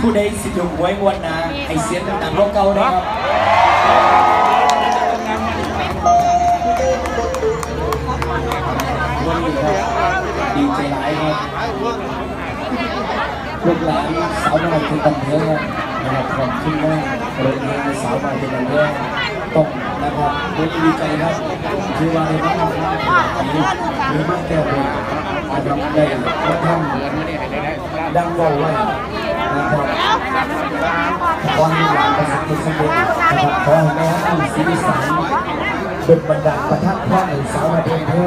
ผู้ใดสิถูกหวยงวดหนาให้เสียงดังๆรบเก่านะครับวันนี้ครับดีใจหลายครับลูกหลานสาวน้อยเป็นตันเนื้อนะครับความขึ้นแม่โรงเรียนสาวน้อยเป็นตันเนื้อต้องนะครับวันนี้ดีใจครับที่ว่าในบ้านเรานี้หรือบ้านแก้วเลยนะครับได้รับท่านดังว่าไว้นะครับ ขอให้หลานประสบผลสำเร็จนะครับขอให้แม่ให้สีสันเป็นบรรดาประทับพระไอ้สาวนาเพียงแท้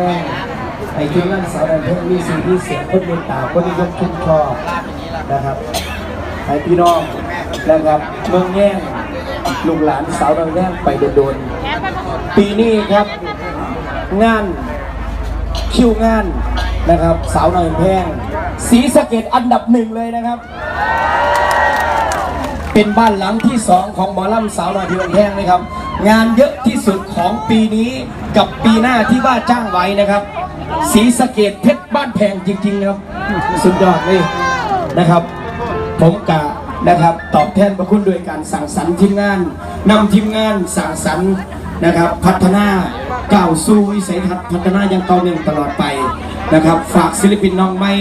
ไอ้ที่นั่นสาวนาเพียงมีสิ่งที่เสียคนเมตตาคนนิยมชุ่มชอบนะครับไอ้พี่น้องนะครับเมืองแย่งลูกหลานสาวนาแย่งไปเดินโดนปีนี้ครับงานคิวงานนะครับ สาวน้อยแพงสีสะเกตอันดับหนึ่งเลยนะครับ เป็นบ้านหลังที่สองของหมอลำสาวน้อยที่วันแพงนะครับ งานเยอะที่สุดของปีนี้กับปีหน้าที่ว่าจ้างไว้นะครับสีสะเกตเพชรบ้านแพงจริงๆครับ สุดยอดเลยนะครับ ผมกะนะครับ ตอบแทนพระคุณโดยการสั่งสรรค์ทีมงานนำทีมงานสั่งสรรค์นะครับ พัฒนาก้าวสู่วิสัยทัศน์พัฒนาอย่างต่อเนื่องตลอดไปนะครับ ฝากศิลปินน้องใหม่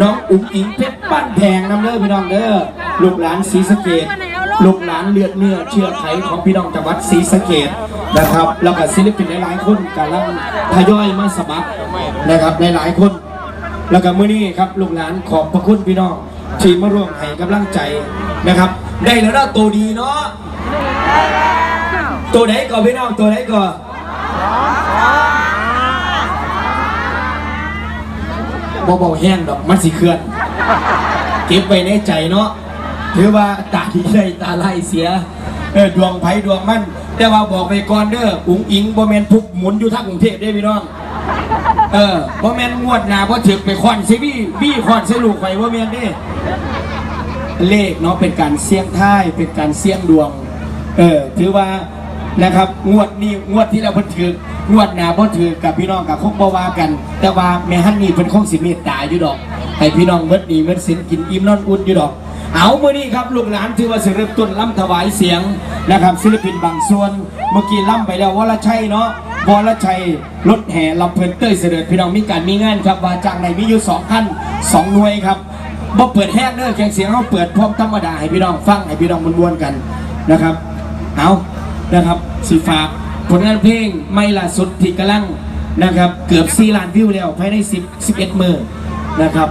น้องอุ๋งอิงเพชรบ้านแพงน้ำเด้อพี่น้องเด้อ ลูกหลานศรีสะเกดลูกหลานเลือดเนื้อเชื่อไขของพี่น้องจังหวัดศรีสะเกดนะครับแล้วก็ศิลปินหลายๆคนกำลังทยอยมาสมัครนะครับหลายๆคน แล้วก็มื้อนี้ครับลูกหลานขอบพระคุณพี่น้องที่มาร่วมให้กำลังใจนะครับ ได้แล้วนะตัวดีเนาะตัวไหนก่อนพี่น้องตัวไหนก่อนบ่เบาแห้งดอกมันสิเคลื่อน เก็บไว้ในใจเนาะ ถือว่าตาดีได้ตาไล่เสียเออดวงไผดวงมันแต่ว่าบอกไปก่อนเด้ออุ๋งอิงบ่แมนพุกหมุนอยู่ทั้งกรุงเทพได้พี่น้อง เออบ่แมนงวดหนาบ่ถึกไปคอนซิบี้บี้คอนใส่ลูกไฟบ่แมนเด้เลขเนาะเป็นการเสี่ยงทายเป็นการเสี่ยงดวง เออถือว่านะครับงวดนี้งวดที่เราเพิ่นถืองวดหน้าบ่ถือกับพี่น้องกับคงบ่ว่ากัน แต่ว่าแม่ฮันนี่เพิ่นคงสิเมตตาอยู่ดอกให้พี่น้องเบิดดีเบิดสินกินอิ่มนอนอุ่นอยู่ดอก เอามื้อนี้ครับลูกหลานถือว่าสิเริ่มต้นล่ำถวายเสียงนะครับศิลปินบางส่วน เมื่อกี้ล่ำไปแล้ววรชัยเนาะวรชัยรถแห่ลำเพลินเต้ยเสด็จพี่น้องมีการมีงานครับว่าจางในมีอยู่สองท่านสองหน่วยครับบ่เปิดแห้งเด้อแข่งเสียงเขาเปิดพร้อมธรรมดาให้พี่น้องฟังให้พี่น้องมวนๆกันนะครับ เอานะครับสิฝากผลงานเพลงไม่ล่าสุดที่กำลังนะครับ เกือบ4ล้านวิวแล้วภายใน10 11มือนะครับ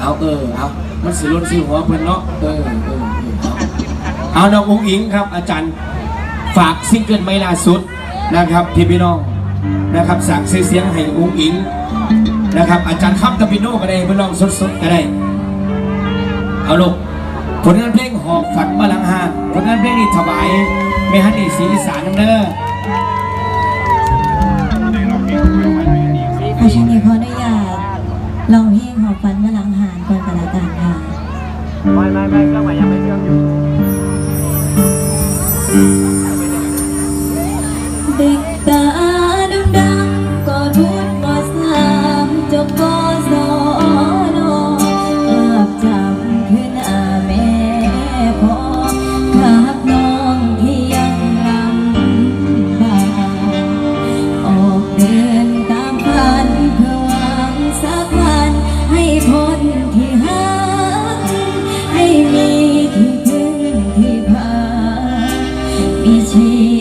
เอาเออเอา มันสิล้นสิหัวเพิ่นเนาะเออเออเออเอาเอาน้ององอิงครับ อาจารย์ฝากซิงเกิลไม่ล่าสุดนะครับที่พี่น้องนะครับสั่งเสียงให้องอิงนะครับ อาจารย์คับตะปิโนก็ได้พี่น้องสดๆก็ได้เอาลูกผลงานเพลงหอบฝันมาลังหานผลงานเพลงนี้ถวายแม่ฮันนี่ศรีอีสานน้ำเด้ออาชินีขออนุญาตลองเพลงหอบฟันมาลังหาน ไม่ไม่ไม่เครื่อ มีชี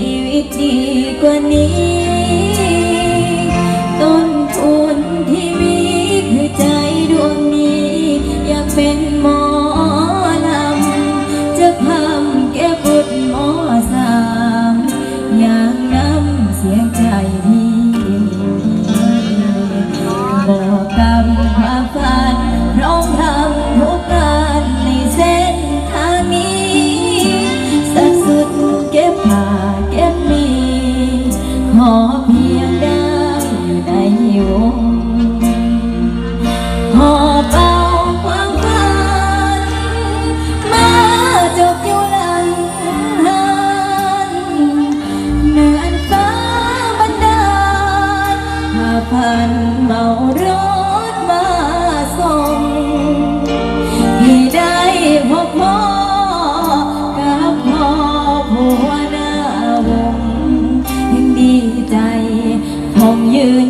พ่อกับพ่อผัวหน้าวงดีใจคงยืน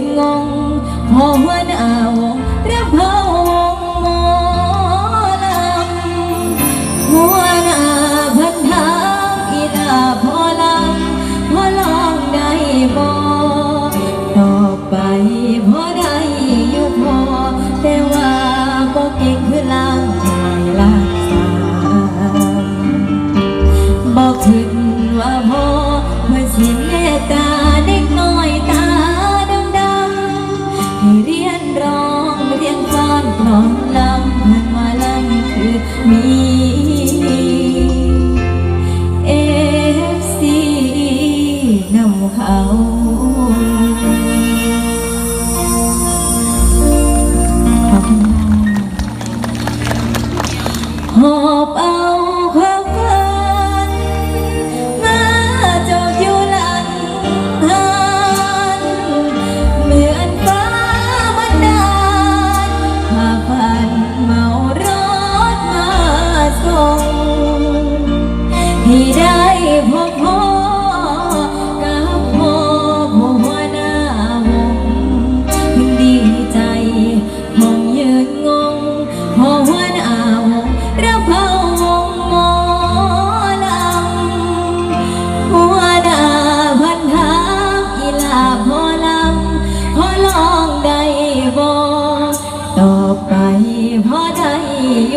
อบ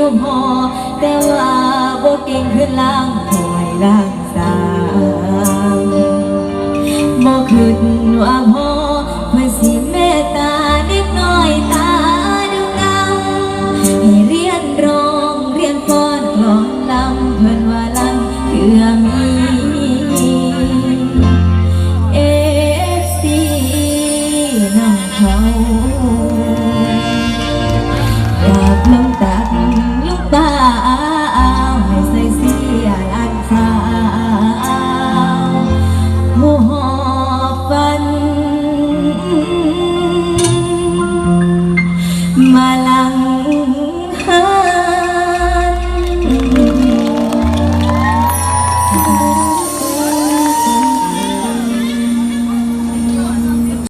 อยู่พอแต่ว่าบ่เก่งขึ้นล่างถอยล่างสางบ่ขึ้นว่าพ่อเพื่อสิเมตตาเด็กน้อยตาดำดำให้เรียนร้องเรียนฟ้อนกลอนลำเพิ่นว่าลังเพื่อมีเอฟซีน้องเขา